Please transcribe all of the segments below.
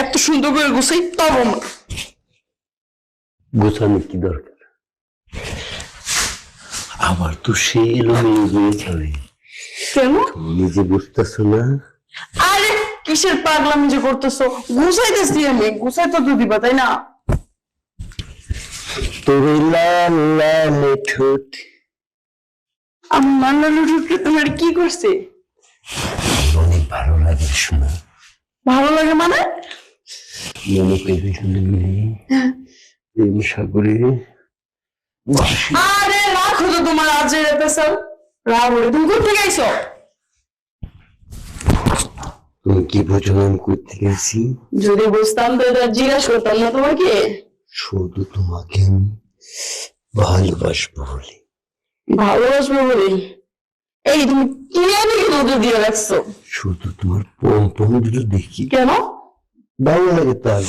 এত সুন্দর করে গুছাই পাবো না গোছানো কি দরকার? আবার তো সে এলোমেলো হয়ে যাবে কেন? নিজে বুঝতেছো না? আরে কিসের পাগলামি যে করতেছো? গুছাইতেছি আমি গুছাই তো দিবা তাই না? তোর লাল লাল ঠোঁট আমি মান্না লুটুকে তোমার? কি করছে? অনেক ভালো লাগে শোনা। ভালো লাগে মানে? প্রেম সাগরে আরে রাখো তো তোমার আজের এপিসোড রাহুল তুমি কোথা থেকে আইছো? তুমি কি বোঝো আমি করতে গেছি যদি বুঝতাম তো এটা জিজ্ঞাসা করতাম না তোমাকে। শুধু তোমাকে আমি ভালোবাসবো বলে। ভালোবাসবে বলে? এই তুমি কি জানি নজর দিয়ে রাখছো। শুধু তোমার পম পম দুটো দেখি। কেন? ভালো লাগে তার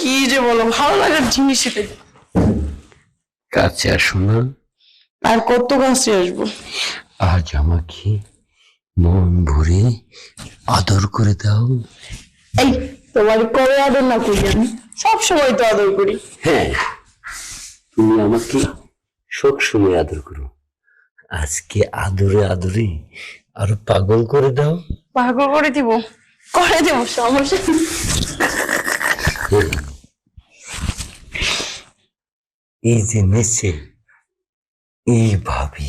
কি যে বলো ভালো লাগার জিনিস এটা। কাছে আসো না। আর কত কাছে আসব? আজ আমাকে মন ভরে আদর করে দাও। এই তোমার করে আদর না করি আমি? সব সময় তো আদর করি। হ্যাঁ তুমি আমাকে সব সময় আদর করো। আজকে আদরে আদরে আরও পাগল করে দাও। পাগল করে দিব? করে দেবো সমস্যা এই যে এইভাবে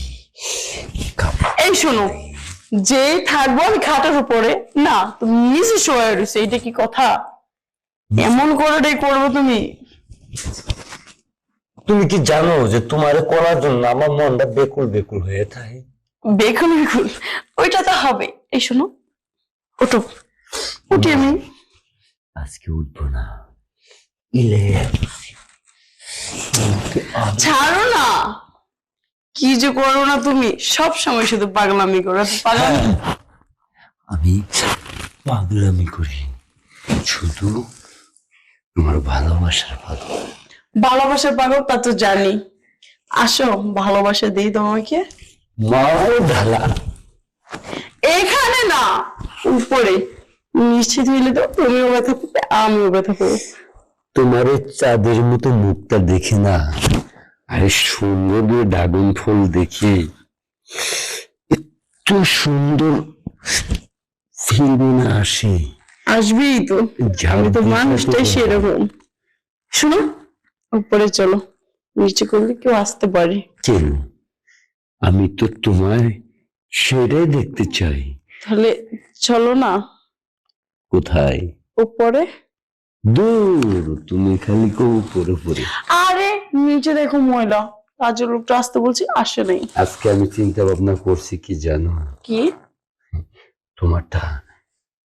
এই শোনো যে থাকব আমি খাটের উপরে না তুমি নিচে শোয়া রয়েছে এটা কি কথা? এমন করে করব তুমি? তুমি কি জানো যে তোমার করার জন্য আমার মনটা বেকুল বেকুল হয়ে থাকে? বেকুল বেকুল ওইটা তো হবে। এই শোনো ওটো উঠি আমি আজকে উঠবো না ইলে ছাড়ো না। কি যে করো না তুমি? সব সময় শুধু পাগলামি করো। পাগলামি আমি পাগলামি করি। শুধু তোমার ভালোবাসার ভালো ভালোবাসার পাগল তা তো জানি। আসো ভালোবাসা দিই তোমাকে। মাও ঢালা। এখানে না উপরে। নিশ্চিত হইলে তো তুমিও ব্যথা পাবে আমিও ব্যথা পাবো তোমার চাঁদের মতো মুখটা দেখে না? আরে সুন্দর দিয়ে ড্রাগন ফুল দেখে। এত সুন্দর ফিল্ম না আসে। আসবেই তো। আমি তো মানুষটাই সেরকম। শোনো উপরে চলো নিচে করলে কেউ আসতে পারে। কেন? আমি তো তোমায় সেটাই দেখতে চাই। তাহলে চলো না। কোথায়? উপরে। দূর তুমি খালি কো উপরে উপরে। আরে নিচে দেখো ময়লা। কাজের লোকটা আসতে বলছি আসে নাই। আজকে আমি চিন্তা ভাবনা করছি কি জানো? কি? তোমারটা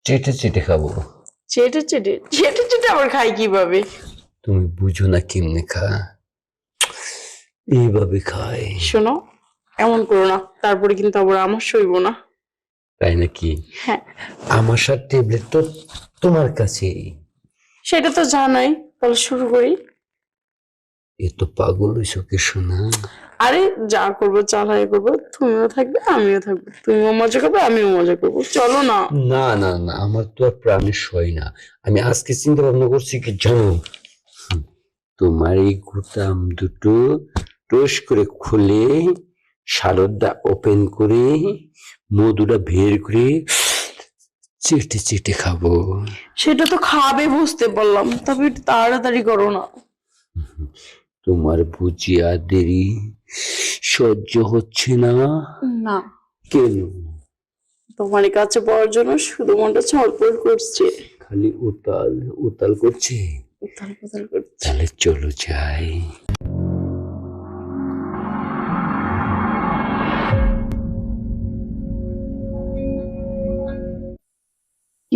চেটে চেটে খাব। চেটে চেটে চেটে চেটে আবার খাই কীভাবে? তুমি বুঝো না কেমনে খা। এইভাবে খায় শোনো এমন করো না তারপরে কিন্তু আবার আমার সইব না। তাই নাকি? হ্যাঁ। আমার সাথে ট্যাবলেট তো তোমার কাছে সেটা তো জানাই তাহলে শুরু করি। এ তো পাগল হইছো কে শোনা আরে যা করব চালাই করব তুমিও থাকবে আমিও থাকব। তুমিও মজা করবে আমিও মজা করব। চলো না। না না না আমার তো আর প্রাণে সয় না। আমি আজকে চিন্তা ভাবনা করছি কি জানো? তোমার এই গুতাম দুটো টোস করে খুলে সারদটা ওপেন করে মধুটা বের করে চেটে চেটে খাব। সেটা তো খাবে বুঝতে পারলাম তবে একটু তাড়াতাড়ি করো না। তোমার বুঝিয়া দেরি সহ্য হচ্ছে না। না। কেন? তোমার কাছে পড়ার জন্য শুধু মনটা ছটফট করছে। খালি উতাল উতাল করছে? উথাল পাথাল করছে। তাহলে চলো যাই।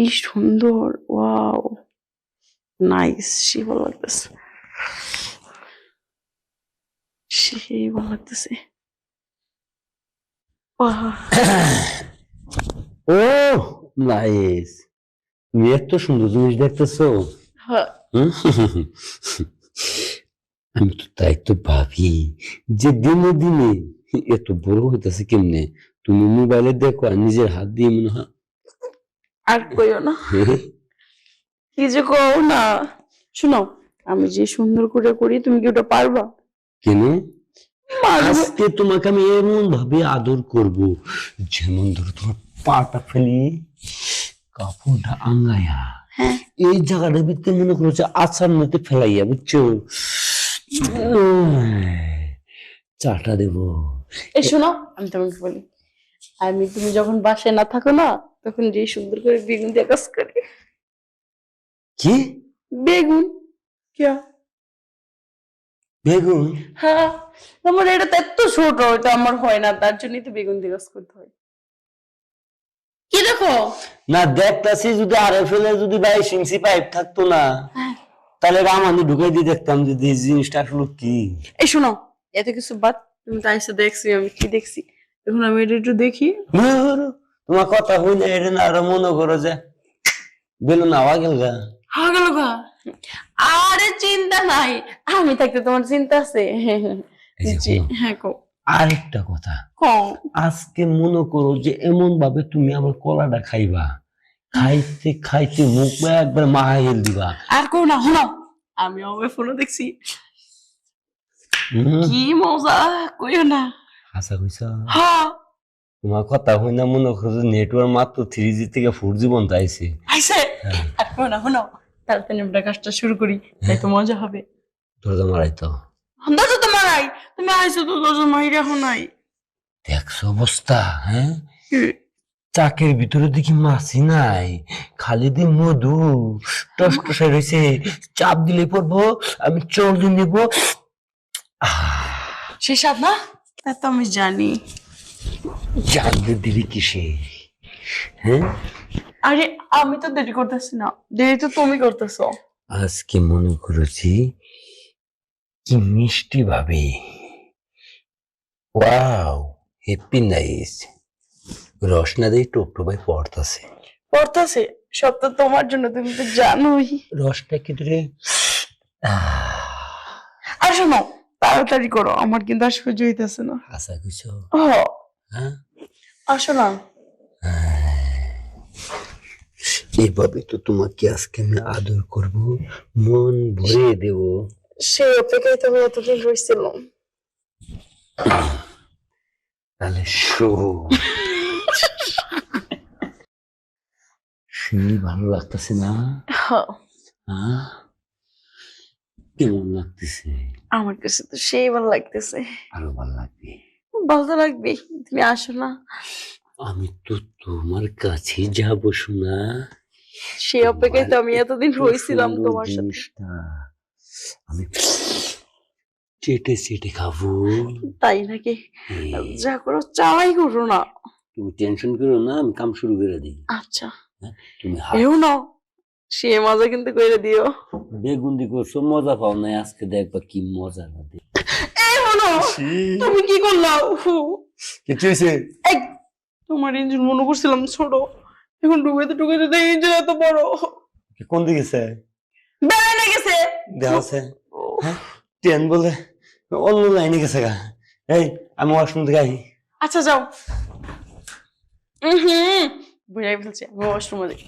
কি সুন্দর ওয়াও। নাইস সেই ভালো লাগতেছে। সেই ভালো লাগতেছে। ও নাইস। তুমি এত সুন্দর জিনিস দেখতেছো। হ্যাঁ, আমি তো তাই তো ভাবি যে দিনে দিনে এত বড় হইতেছে কেমনে? তুমি মোবাইলে দেখো আর নিজের হাত দিয়ে মনে হয় আর কইও না। কি যে কও না। শোনো আমি যে সুন্দর করে করি তুমি কি ওটা পারবা? কেন? আজকে তোমাকে আমি এমন ভাবে আদর করব যেমন ধরো তোমার পাটা ফেলি কাপড়টা আঙ্গায়া। হ্যাঁ। এই জায়গাটার ভিতরে মনে করছে আচার মধ্যে ফেলাইয়া বুঝছ? চাটা দেব। এই শোনো আমি তোমাকে বলি। আমি তুমি যখন বাসায় না থাকো না তখন যে সুন্দর করে বেগুন দিয়ে কাজ করি। কি? বেগুন। কিয়া? বেগুন? হ্যাঁ আমার এটা তো এত ছোট এটা আমার হয় না তার জন্যই তো বেগুন দিয়ে কাজ করতে হয়। কি দেখো? না দেখতাছি যদি আরে ফেলে যদি বাইশ ইঞ্চি পাইপ থাকতো না হ্যাঁ। তাহলে রামানি ঢুকাই দিয়ে দেখতাম যে এই জিনিসটা আসলে কি। এই শোনো এত কিছু বাদ তুমি তো আইসা দেখছি আমি কি দেখছি। এখন আমি এটা একটু দেখি। তোমার কথা হইলে এটা না আরও মনে করো যে বেলুন আওয়া গেল গা। হা গেল গা? আরে চিন্তা নাই আমি থাকতে তোমার চিন্তা আছে। জি হ্যাঁ কো আরেকটা কথা। আজকে মনে করো যে এমন ভাবে তুমি আমার কলাটা খাইবা। খাইতে খাইতে মুখ একবার মাহাইল দিবা। আর কো না শোনো আমি আমার ফোনে দেখছি। কি মজা কইও না। আশা কইছ? হ্যাঁ। তোমার কথা হই না মনে করো নেটওয়ার্ক মাত্র থ্রি জি থেকে ফোর জি পর্যন্ত আইছে। আইসে হ্যাঁ। আর না শোনো তাড়াতাড়ি আমরা কাজটা শুরু করি। তাই তো মজা হবে। দরজা মারাই তো। দরজা তো মারাই তুমি আইসো তো দরজা মাইরা এখন নাই। দেখছ অবস্থা হ্যাঁ? চাকের ভিতরে দেখি মাছি নাই। খালি দিন মধু। টস টসে রয়েছে চাপ দিলে পড়ব আমি চল দিয়ে নেব সে সাপ না? তা তো আমি জানি। জানতে দিবি কিসে হ্যাঁ? আরে আমি তো দেরি করতেছি না। দেরি তো তুমি করতেছো। আজকে মনে করেছি কি মিষ্টি ভাবে। ওয়াও হ্যাপি নাইস রসনা দিয়ে টোপটোপাই পড়তাছে। পড়তেছে? সব তো তোমার জন্য তুমি তো জানোই। রসটা কি ধরে আর শোনো তাড়াতাড়ি করো আমার কিন্তু আসবে জইতেছে না। আশা কিছু ও হ্যাঁ? আসো না এভাবে তো তোমাকে আজকে আমি আদর করব মন ভরে দেব। সে অপেক্ষায় তো আমি এতদিন রয়েছিলাম। তাহলে শো। সেই ভালো লাগতেছে না? হ্যাঁ, হ্যাঁ? কেমন লাগতেছে? আমার কাছে তো সেই ভালো লাগতেছে। আরও ভালো লাগবে। ভালো লাগবে তুমি আসো না। আমি তো তোমার কাছে যাব শোনা সে অপেক্ষায় তো আমি এতদিন এত রয়েছিলাম তোমার সাথে। আমি চেটে চেটে খাব। তাই নাকি? হ্যাঁ, যা করো চালাই করো না। তুমি টেনশন করো না আমি কাম শুরু করে দিই। আচ্ছা। তুমি হাত এও না সে মজা কিন্তু করে দিও। বেগুন দি করছ মজা পাও না আজকে দেখবা কি মজা লাগে। এই তুমি কি করলা। হয়েছে তোমার ইঞ্জিন মনে করছিলাম ছোট। এখন ডুবেতে ডুবেতে দেখি ইঞ্জিন এত বড়। কোন দিকে গেছে? বেড়াই গেছে। দেখা আছে ট্রেন বলে অন্য লাইনে গেছে গা। এই আমি ওয়াশরুম থেকে আই আচ্ছা যাও। হুম। বুঝাই ফেলছি আমি ওয়াশরুমে যাই।